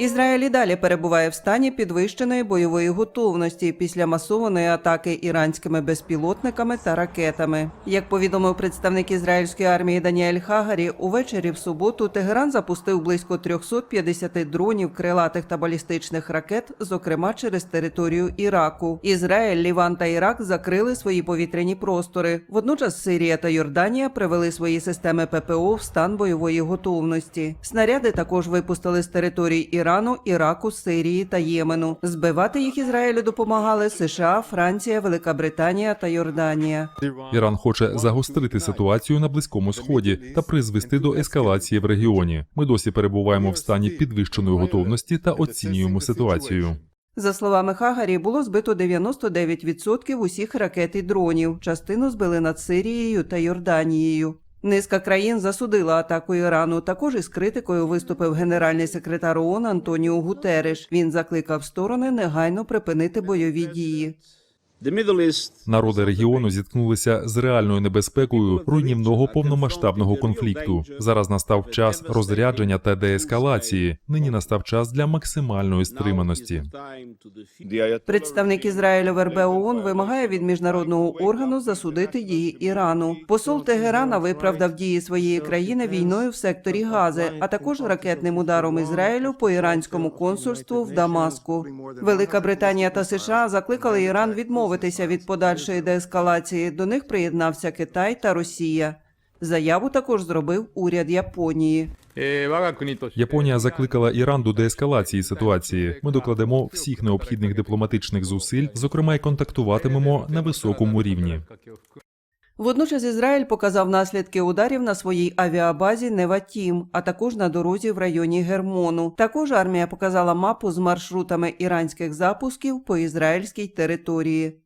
Ізраїль і далі перебуває в стані підвищеної бойової готовності після масованої атаки іранськими безпілотниками та ракетами. Як повідомив представник ізраїльської армії Даніель Хагарі, увечері в суботу Тегеран запустив близько 350 дронів крилатих та балістичних ракет, зокрема через територію Іраку. Ізраїль, Ліван та Ірак закрили свої повітряні простори. Водночас Сирія та Йорданія привели свої системи ППО в стан бойової готовності. Снаряди також випустили з територій Ірану, Іраку, Сирії та Ємену. Збивати їх Ізраїлю допомагали США, Франція, Велика Британія та Йорданія. Іран хоче загострити ситуацію на близькому сході та призвести до ескалації в регіоні. Ми досі перебуваємо в стані підвищеної готовності та оцінюємо ситуацію. За словами Хагарі, було збито 99% усіх ракет і дронів. Частину збили над Сирією та Йорданією. Низка країн засудила атаку Ірану. Також із критикою виступив генеральний секретар ООН Антоніо Гутереш. Він закликав сторони негайно припинити бойові дії. Народи регіону зіткнулися з реальною небезпекою руйнівного повномасштабного конфлікту. Зараз настав час розрядження та деескалації. Нині настав час для максимальної стриманості. Представник Ізраїлю в РБ ООН вимагає від міжнародного органу засудити дії Ірану. Посол Тегерана виправдав дії своєї країни війною в секторі Гази, а також ракетним ударом Ізраїлю по іранському консульству в Дамаску. Велика Британія та США закликали Іран відмовитися від подальшої деескалації. До них приєднався Китай та Росія. Заяву також зробив уряд Японії. Японія закликала Іран до деескалації ситуації. Ми докладемо всіх необхідних дипломатичних зусиль, зокрема, й контактуватимемо на високому рівні. Водночас Ізраїль показав наслідки ударів на своїй авіабазі Неватім, а також на дорозі в районі Гермону. Також армія показала мапу з маршрутами іранських запусків по ізраїльській території.